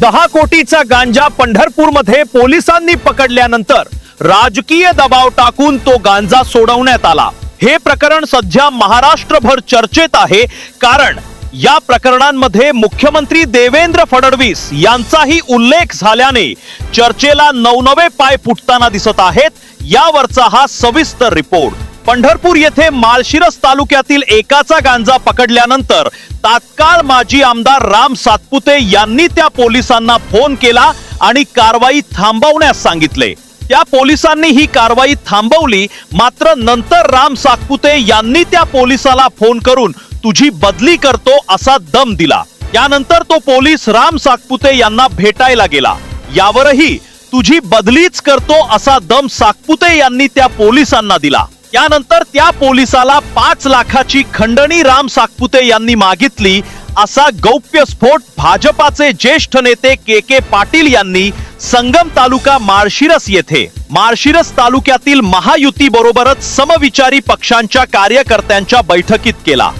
दहा कोटीचा गांजा पंढरपूरमध्ये पोलिसांनी पकडल्यानंतर राजकीय दबाव टाकून तो गांजा सोडवण्यात आला. हे प्रकरण सध्या महाराष्ट्रभर चर्चेत आहे कारण या प्रकरणांमध्ये मुख्यमंत्री देवेंद्र फडणवीस यांचाही उल्लेख झाल्याने चर्चेला नवनवे पाय फुटताना दिसत आहेत. यावरचा हा सविस्तर रिपोर्ट. पंढरपूर येथे माळशिरस तालुक्यातील एकाचा गांजा पकडल्यानंतर तात्काळ माजी आमदार राम सातपुते यांनी त्या पोलिसांना फोन केला आणि कारवाई थांबवण्यास सांगितले. त्या पोलिसांनी ही कारवाई थांबवली मात्र नंतर राम सातपुते यांनी त्या पोलिसाला फोन करून तुझी बदली करतो असा दम दिला. यानंतर तो पोलीस राम सातपुते यांना भेटायला गेला. यावरही तुझी बदलीच करतो असा दम सातपुते यांनी त्या पोलिसांना दिला. यानंतर त्या पोलिसाला पाच लाखाची खंडणी राम साकपुते यांनी मागितली. असा गौप्यस्फोट भाजपाचे ज्येष्ठ नेते के के पाटील यांनी संगम तालुका माळशिरस येथे. माळशिरस तालुक्यातील महायुती बरोबरच समविचारी पक्षांच्या कार्यकर्त्यांच्या बैठकीत केला.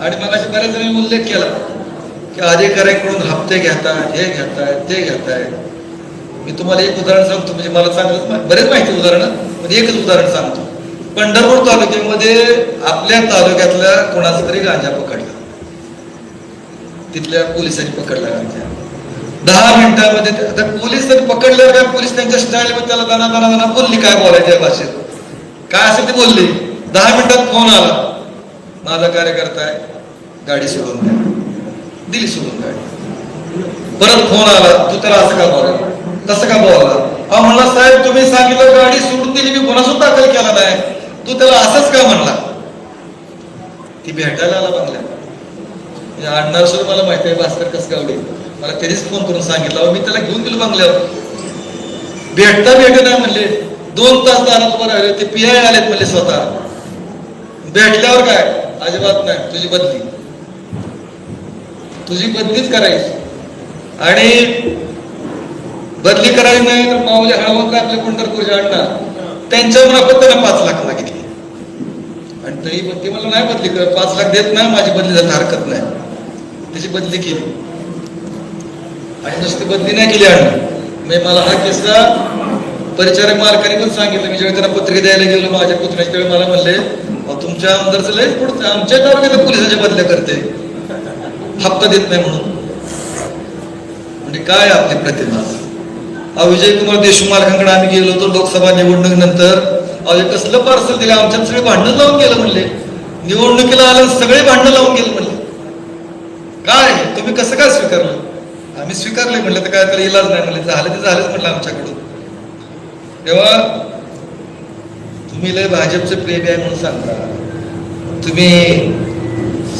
आणि मग बऱ्याच जणांनी उल्लेख केला की अधिकाऱ्यांकडून हप्ते घेतात हे घेतात ते घेतात मी तुम्हाला एक उदाहरण सांगतो. म्हणजे मला चांगलं बरेच माहिती उदाहरण पण एकच उदाहरण सांगतो. पंढरपूर तालुक्यामध्ये आपल्या तालुक्यातल्या कोणाचा तरी गांजा पकडला. तिथल्या पोलिसांनी पकडला गांजा. दहा मिनिटांमध्ये आता पोलीस जर पकडल्यावर काय पोलीस त्यांच्या स्टाईल मध्ये त्याला दाना दाना दाना बोलली काय बोलायच्या भाषेत? काय असेल ते बोलली? दहा मिनिटात फोन आला. माझा कार्यकर्ता आहे गाडी सोडून द्या. दिली सोडून गाडी. परत फोन आला तू त्याला असं का बोला तसं का बोला अहो म्हणला साहेब तुम्ही सांगितलं गाडी सोडून दिली मी गुन्हा सुद्धा दाखल केला नाही. तू त्याला असंच का म्हणला? ती भेटायला आला बंगल्या म्हणजे आणणार सुद्धा मला माहिती आहे भास्कर कसगावडे मला त्यानेच फोन करून सांगितलं. मी त्याला घेऊन गेलो बंगल्यावर. भेटता भेट नाही म्हणले. दोन तास दारात उभं राहिले ते पियाय आलेत म्हणले स्वतः. भेटल्यावर काय? अजिबात नाही. तुझी बदली. तुझी बदलीच करायची. आणि बदली करायची नाही तर माऊली काय आपले पंढरपूरचे अण्णा त्यांच्या मार्फत त्यांना पाच लाख मागितली. आणि तरी पण ते मला नाही बदली कर पाच लाख देत नाही माझी बदली जात हरकत नाही. त्याची बदली केली. आणि नुसती बदली नाही केली अण्णा मी म्हणजे मला हा किस्सा परिचारक मालकाने पण सांगितलं. मी ज्यावेळी त्यांना पत्रिका द्यायला गेलो माझ्या पुतण्याच्या त्यावेळी मला म्हणले तुमच्या आमदारचं लयच पुढचं आमच्या तालुक्यात पोलिसाच्या बदल्या करते. हप्ता देत नाही म्हणून. म्हणजे काय आपली प्रतिमा? विजय कुमार देशमुख मालकांकडे आम्ही गेलो होतो लोकसभा निवडणूक नंतर अजय कसलं पार्सल दिलं? आमच्यात सगळे भांडण लावून गेलं म्हणले. निवडणुकीला आलं सगळे भांडण लावून गेलं म्हणले. काय? तुम्ही कसं काय स्वीकारलं? आम्ही स्वीकारले म्हणलं तर काय तर इलाज नाही म्हणले. झालं ते झालंच म्हटलं आमच्याकडून. तेव्हा तुम्ही लय भाजपचे प्रेमी आहे म्हणून सांगता. तुम्ही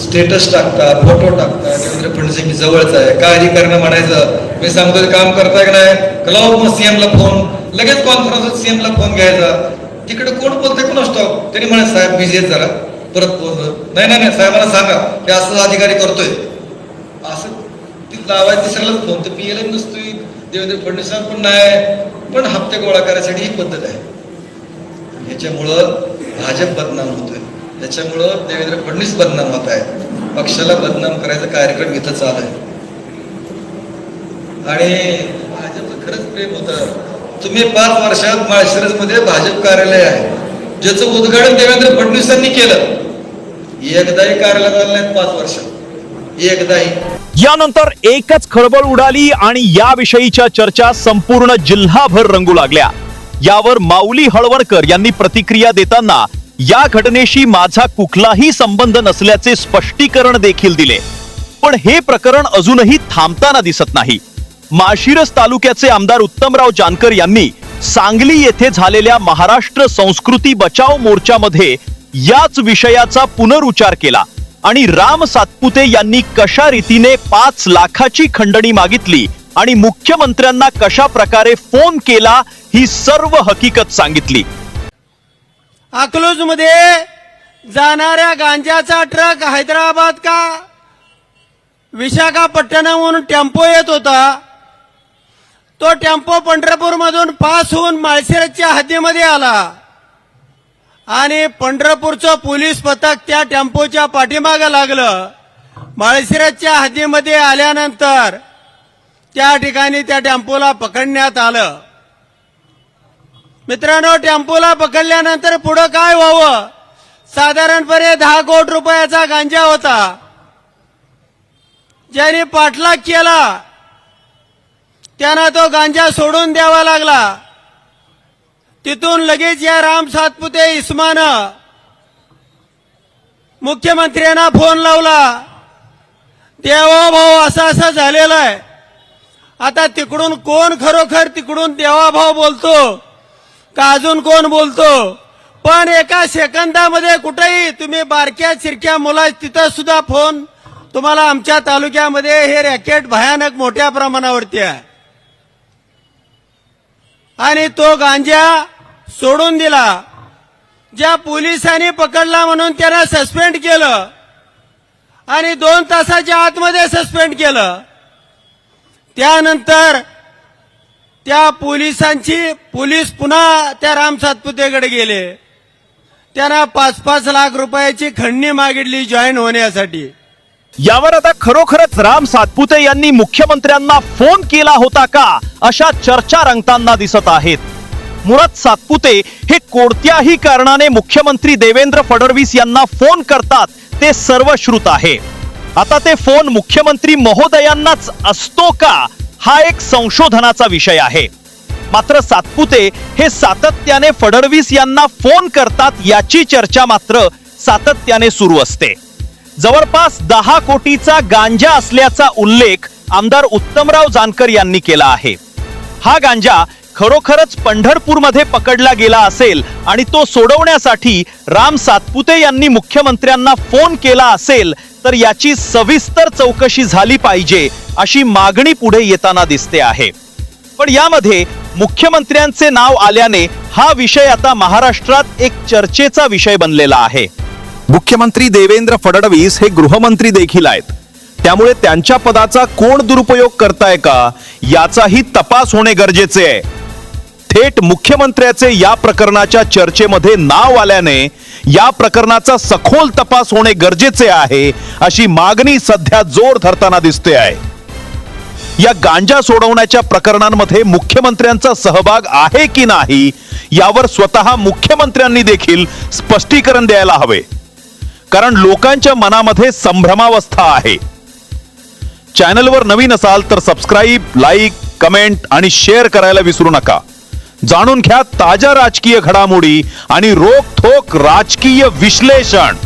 स्टेटस टाकता फोटो टाकता. देवेंद्र फडणवीस मी जवळच आहे. काय अधिकारणं म्हणायचं? मी सांगतो काम करताय का नाही? लाव मग सीएम ला फोन लगेच कॉन्फरन्स सीएम ला फोन घ्यायचा. तिकडे कोण बोलतंय कोण असतो? त्यांनी म्हणा साहेब बिझी आहेत जरा. परत फोन नाही नाही नाही साहेबांना सांगा. की असं अधिकारी करतोय. असं. ती लावायचं तिसऱ्यालाच फोन तर पीएल नसतोय. देवेंद्र फडणवीस पण नाही. पण हप्ते गोळा करायसाठी ही पद्धत आहे. याच्यामुळं भाजप बदनाम होतोय. त्याच्यामुळं देवेंद्र फडणवीस बदनाम होत आहे पक्षाला बदनाम करायचा कार्यक्रम इथं चालू आहे. आणि भाजप खरंच प्रेम होतं. तुम्ही पाच वर्षात माळशिरसमध्ये भाजप कार्यालय आहे. ज्याचं उद्घाटन देवेंद्र फडणवीसांनी केलं. एकदाही कार्यालयात आलं नाही पाच वर्षात एकदाही. यानंतर एकच खळबळ उडाली आणि याविषयीच्या चर्चा संपूर्ण जिल्हाभर रंगू लागल्या. यावर माऊली हळवणकर यांनी प्रतिक्रिया देताना या घटनेशी माझा कुठलाही संबंध नसल्याचे स्पष्टीकरण देखील दिले. पण हे प्रकरण अजूनही थांबताना दिसत नाही. माशिरस तालुक्याचे आमदार उत्तमराव जानकर यांनी सांगली येथे झालेल्या महाराष्ट्र संस्कृती बचाव मोर्चामध्ये याच विषयाचा पुनरुच्चार केला आणि राम सातपुते यांनी कशा रीतीने पाच लाखाची खंडणी मागितली आणि मुख्यमंत्र्यांना कशा प्रकारे फोन केला ही सर्व हकीकत सांगितली. अकलूजमध्ये जाणाऱ्या गांजाचा ट्रक हैदराबाद का? विशाखापट्टणमहून टेम्पो येत होता. तो टेम्पो पंढरपूरमधून पास होऊन माळशिरसच्या हद्दीमध्ये आला. आणि पंढरपूरचं पोलीस पथक त्या टेम्पोच्या पाठीमागं लागलं. माळशिरसच्या हद्दीमध्ये आल्यानंतर त्या ठिकाणी त्या टेम्पोला पकडण्यात आलं. मित्रांनो टेम्पोला पकडल्यानंतर पुढं काय व्हावं? साधारणपणे दहा कोटी रुपयाचा गांजा होता. ज्याने पाठलाग केला त्यांना तो गांजा सोडून द्यावा लागला. तिथून लगेच या राम सातपुते इस्मानं मुख्यमंत्र्यांना फोन लावला. देवा भाऊ असं असं झालेलं आहे. आता तिकडून कोण खरोखर तिकडून देवाभाऊ बोलतो? का अजून कोण बोलतो? पण एका सेकंदामध्ये कुठेही तुम्ही बारक्या चिरक्या मुला तिथं सुद्धा फोन तुम्हाला आमच्या तालुक्यामध्ये हे रॅकेट भयानक मोठ्या प्रमाणावरती आहे. आणि तो गांजा सोडून दिला. ज्या पोलिसांनी पकडला म्हणून त्याला सस्पेंड केलं. आणि दोन तासाच्या आतमध्ये सस्पेंड केलं. त्यानंतर त्या पोलिसांची पोलीस पुन्हा त्या राम सातपुतेकडे गेले. त्यांना पाच पाच लाख रुपयाची खंडणी मागितली जॉईन होण्यासाठी. यावर आता खरोखरच राम सातपुते यांनी मुख्यमंत्र्यांना फोन केला होता का? अशा चर्चा रंगताना दिसत आहेत. मुळात सातपुते हे कोणत्याही कारणाने मुख्यमंत्री देवेंद्र फडणवीस यांना फोन करतात ते सर्वश्रुत आहे. आता ते फोन मुख्यमंत्री महोदयांनाच असतो का? हा एक संशोधनाचा विषय आहे. मात्र सातपुते हे सातत्याने फडणवीस यांना फोन करतात याची चर्चा मात्र सातत्याने सुरू असते. जवळपास दहा कोटीचा गांजा असल्याचा उल्लेख आमदार उत्तमराव जानकर यांनी केला आहे. हा गांजा खरोखरच पंढरपूरमध्ये पकडला गेला असेल आणि तो सोडवण्यासाठी राम सातपुते यांनी मुख्यमंत्र्यांना फोन केला असेल तर याची सविस्तर चौकशी झाली पाहिजे अशी मागणी पुढे येताना दिसते आहे. पण यामध्ये मुख्यमंत्र्यांचे नाव आल्याने हा विषय आता महाराष्ट्रात एक चर्चेचा विषय बनलेला आहे. मुख्यमंत्री देवेंद्र फडणवीस हे गृहमंत्री देखील आहेत. त्यामुळे त्यांच्या पदाचा कोण दुरुपयोग करताय का याचाही तपास होणे गरजेचे आहे. थेट मुख्यमंत्र्याचे या प्रकरणाच्या चर्चेमध्ये नाव आल्याने या प्रकरणाचा सखोल तपास होणे गरजेचे आहे अशी मागणी सध्या जोर धरताना दिसते आहे. या गांजा सोडवण्याच्या प्रकरणांमध्ये मुख्यमंत्र्यांचा सहभाग आहे की नाही यावर स्वतः मुख्यमंत्र्यांनी देखील स्पष्टीकरण द्यायला हवे. कारण लोकांच्या मनामध्ये संभ्रमावस्था आहे. चॅनलवर नवीन असाल तर सबस्क्राईब लाईक कमेंट आणि शेअर करायला विसरू नका. जाणून घ्या ताज्या राजकीय घडामोडी आणि रोखोक राजकीय विश्लेषण.